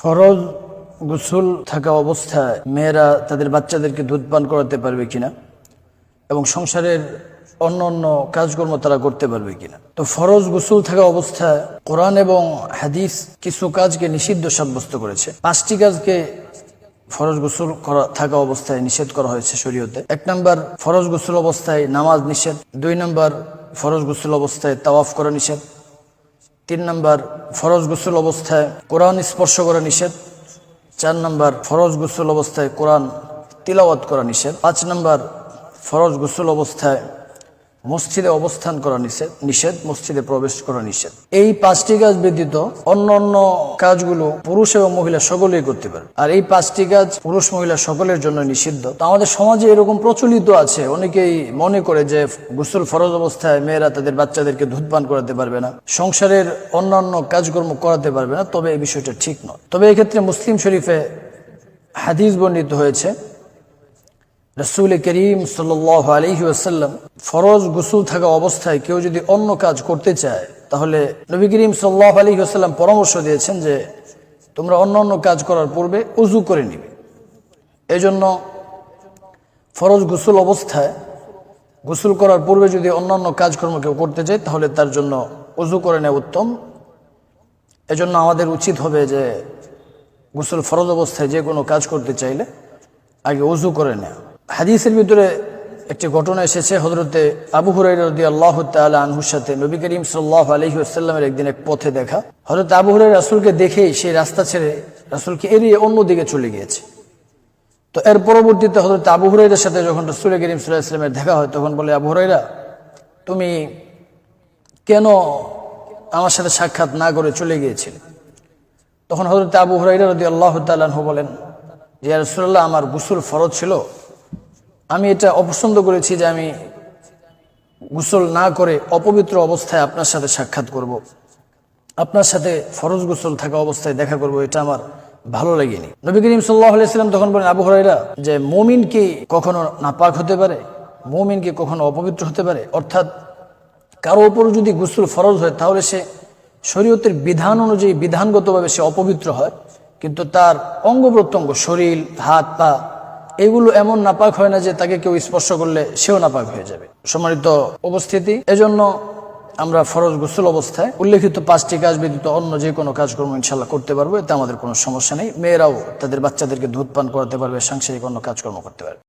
ফরজ গোসল থাকা অবস্থায় মেয়েরা তাদের বাচ্চাদেরকে দুধ পান করাতে পারবে কিনা? এবং সংসারের অন্য অন্য কাজকর্ম তারা করতে পারবে কিনা? তো ফরজ গোসল থাকা অবস্থায় কোরআন এবং হাদিস কিছু কাজকে নিষিদ্ধ সাব্যস্ত করেছে। পাঁচটি কাজকে ফরজ গোসল করা থাকা অবস্থায় নিষেধ করা হয়েছে শরীয়তে। এক নম্বর, ফরজ গোসল অবস্থায় নামাজ নিষেধ। দুই নম্বর, ফরজ গোসল অবস্থায় তাওয়াফ করা নিষেধ। তিন নম্বর ফরজ গোসল অবস্থায় কোরআন স্পর্শ করা নিষেধ। চার নম্বর ফরজ গোসল অবস্থায় কোরআন তিলাওয়াত করা নিষেধ। পাঁচ নম্বর ফরজ গোসল অবস্থায় মসজিদে অবস্থান করা নিষেধ নিষেধ, মসজিদে প্রবেশ করা নিষেধ। এই পাঁচটি কাজ ব্যতীত অন্য অন্য কাজগুলো পুরুষ এবং মহিলা সকলেই করতে পারে। আর এই পাঁচটি কাজ পুরুষ, মহিলা সকলের জন্য নিষিদ্ধ। তো আমাদের সমাজে এরকম প্রচলিত আছে। অনেকেই মনে করে যে গোসল ফরজ অবস্থায় মেয়েরা তাদের বাচ্চাদেরকে দুধ পান করাতে পারবে না, সংসারের অন্যান্য কাজকর্ম করাতে পারবে না। তবে এই বিষয়টা ঠিক নয়। তবে এক্ষেত্রে মুসলিম শরীফে হাদিস বর্ণিত হয়েছে রসুল করিম সাল আলহি আসাল্লাম ফরজ গুসুল থাকা অবস্থায় কেউ যদি অন্য কাজ করতে চায়, তাহলে নবী করিম সাল্লাহ আলহি আসাল্লাম পরামর্শ দিয়েছেন যে তোমরা অন্য অন্য কাজ করার পূর্বে উজু করে নিবে। এজন্য ফরজ গোসল অবস্থায় গোসল করার পূর্বে যদি অন্যান্য কাজকর্ম কেউ করতে চায়, তাহলে তার জন্য উজু করে নেওয়া উত্তম। এজন্য আমাদের উচিত হবে যে গোসল ফরজ অবস্থায় যে কোনো কাজ করতে চাইলে আগে উজু করে নেওয়া। হাদিসের ভিতরে একটি ঘটনা এসেছে হজরতে আবু হুরাইরদি আল্লাহ আনহুর সাথে। নবী করিম সাল্লাহ আলহি আসাল্লামের একদিন এক পথে দেখা। হজরত আবু হুরাই রাসুলকে দেখেই সেই রাস্তা ছেড়ে রাসুলকে এড়িয়ে অন্যদিকে চলে গিয়েছে। তো এর পরবর্তীতে হজরত আবু হুরাইরার সাথে যখন রসুল করিম সাল্লাহ ইসলামের দেখা হয়, তখন বলে, আবু হুরাইরা তুমি কেন আমার সাথে সাক্ষাৎ না করে চলে গিয়েছিলে? তখন হজরত আবু হুরাইরা রদি আল্লাহ তাল্লাহ বলেন, যে রসুল্লাহ আমার গুসুল ফরজ ছিল আমি এটা অপছন্দ করেছি যে আমি গোসল না করে অপবিত্র অবস্থায় আপনার সাথে সাক্ষাৎ করব। আপনার সাথে ফরজ গোসল থাকা অবস্থায় দেখা করব, এটা আমার ভালো লাগেনি। নবী করিম সাল্লাহ তখন বলেন, আবু হরাইরা যে মমিন কি কখনো নাপাক হতে পারে? মমিন কি কখনো অপবিত্র হতে পারে? অর্থাৎ কারও ওপর যদি গোসল ফরজ হয়, তাহলে সে শরীয়তের বিধান অনুযায়ী, বিধানগতভাবে সে অপবিত্র হয়। কিন্তু তার অঙ্গ প্রত্যঙ্গ, শরীর, হাত, পা এগুলো এমন নাপাক হয় না যে তাকে কেউ স্পর্শ করলে সেও নাপাক হয়ে যাবে। সম্মানিত অবস্থিতি এজন্য আমরা ফরজ গোসল অবস্থায় উল্লেখিত পাঁচটি কাজ ব্যতীত অন্য যে কোনো কাজকর্ম ইনশাল্লাহ করতে পারব, এতে আমাদের কোনো সমস্যা নেই। মেয়েরাও তাদের বাচ্চাদেরকে দুধ পান করাতে পারবে, সাংসারিক অন্য কাজকর্ম করতে পারবে।